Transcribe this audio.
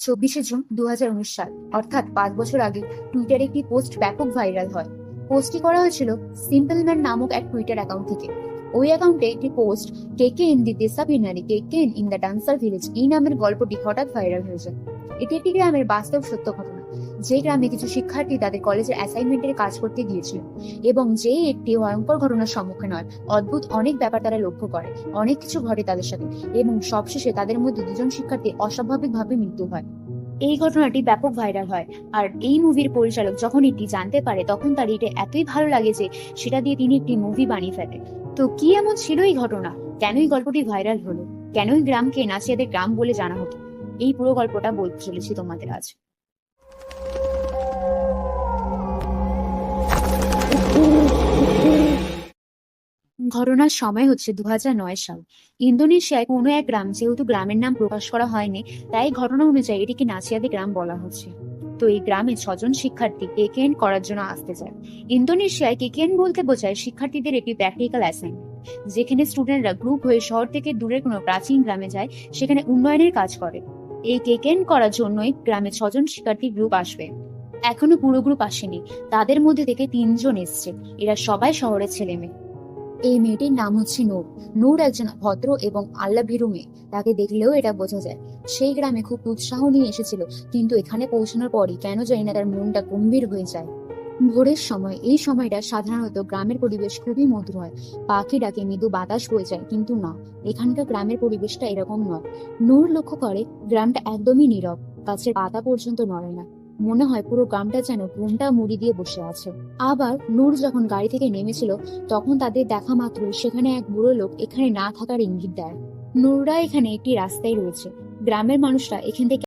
চব্বিশে জুন দুহাজার উনিশ সাল। অর্থাৎ পাঁচ বছর আগে টুইটারে একটি পোস্ট ব্যাপক ভাইরাল হয়। পোস্টটি করা হয়েছিল সিম্পল ম্যান নামক এক টুইটার অ্যাকাউন্ট থেকে। ওই অ্যাকাউন্টে একটি পোস্ট টেকে ইন দি ডিসাপিনারি টেকে ইন দ্য ডান্সার ভিলেজ এই নামের গল্পটি হঠাৎ ভাইরাল হয়ে যায়। এটি একটি গ্রামের বাস্তব সত্য ঘটনা। যে গ্রামে কিছু শিক্ষার্থী তাদের কলেজের অ্যাসাইনমেন্টের কাজ করতে গিয়েছিল এবং যে একটি ভয়ঙ্কর ঘটনার সম্মুখীন হয়। অদ্ভুত অনেক ব্যাপার তারা লক্ষ্য করে। অনেক কিছু ঘটে তাদের সাথে এবং সবশেষে তাদের মধ্যে দুজন শিক্ষার্থী অস্বাভাবিকভাবে মৃত্যু হয়। এই ঘটনাটি ব্যাপক ভাইরাল হয় আর এই মুভির পরিচালক যখন এটি জানতে পারে, তখন তার এটা এতই ভালো লাগে যে সেটা দিয়ে তিনি একটি মুভি বানিয়ে ফেলে। তো কি এমন ছিল এই ঘটনা? কেনই গল্পটি ভাইরাল হলো? কেনই গ্রামকে নাচিয়াদের গ্রাম বলে জানা হতো? এই পুরো গল্পটা বলতে চলেছি তোমাদের আজ। ঘটনার সময় হচ্ছে দু হাজার নয় সাল। ইন্দোনেশিয়ায় কোনো এক গ্রাম, যেহেতু গ্রামের নাম প্রকাশ করা হয়নি, তাই ঘটনা অনুযায়ী এটিকে নাচিয়াদে গ্রাম বলা হচ্ছে। তো এই গ্রামে ছজন শিক্ষার্থী কেকেএন করার জন্য আসতে যায় ইন্দোনেশিয়ায় কেকেএন বলতে বোঝায় শিক্ষার্থীদের একটি প্র্যাকটিক্যাল অ্যাসাইনমেন্ট, যেখানে স্টুডেন্টরা গ্রুপ হয়ে শহর থেকে দূরে কোনো প্রাচীন গ্রামে যায়, সেখানে উন্নয়নের কাজ করে। এই কেকেএন করার জন্যই গ্রামে ছজন শিক্ষার্থী গ্রুপ আসবে। এখনও পুরো গ্রুপ আসেনি। তাদের মধ্যে থেকে তিনজন এসছে। এরা সবাই শহরের ছেলে মেয়ে এই মেয়েটির নাম হচ্ছে নূর। নূর একজন ভদ্র এবং আল্লাহ ভীরু মেয়ে। তাকে দেখলেও এটা বোঝা যায়। সেই গ্রামে খুব উৎসাহ নিয়ে এসেছিল, কিন্তু এখানে পৌঁছানোর পরই কেন জানি না তার মনটা গম্ভীর হয়ে যায়। ভোরের সময়, এই সময়টা সাধারণত গ্রামের পরিবেশ খুবই মধুর হয়। পাখি ডাকে, মৃদু বাতাস বয়ে যায়, কিন্তু না, এখানকার গ্রামের পরিবেশটা এরকম নয়। নূর লক্ষ্য করে, গ্রামটা একদমই নীরব, গাছের পাতা পর্যন্ত নড়ে না। মনে হয় পুরো গ্রামটা যেন ঘুমটা মুড়ি দিয়ে বসে আছে। আবার নূর যখন গাড়ি থেকে নেমেছিল, তখন তাদের দেখা মাত্র সেখানে এক বুড়ো লোক এখানে না থাকার ইঙ্গিত দেয়। নূররা এখানে একটি রাস্তায় রয়েছে। গ্রামের মানুষরা এখান থেকে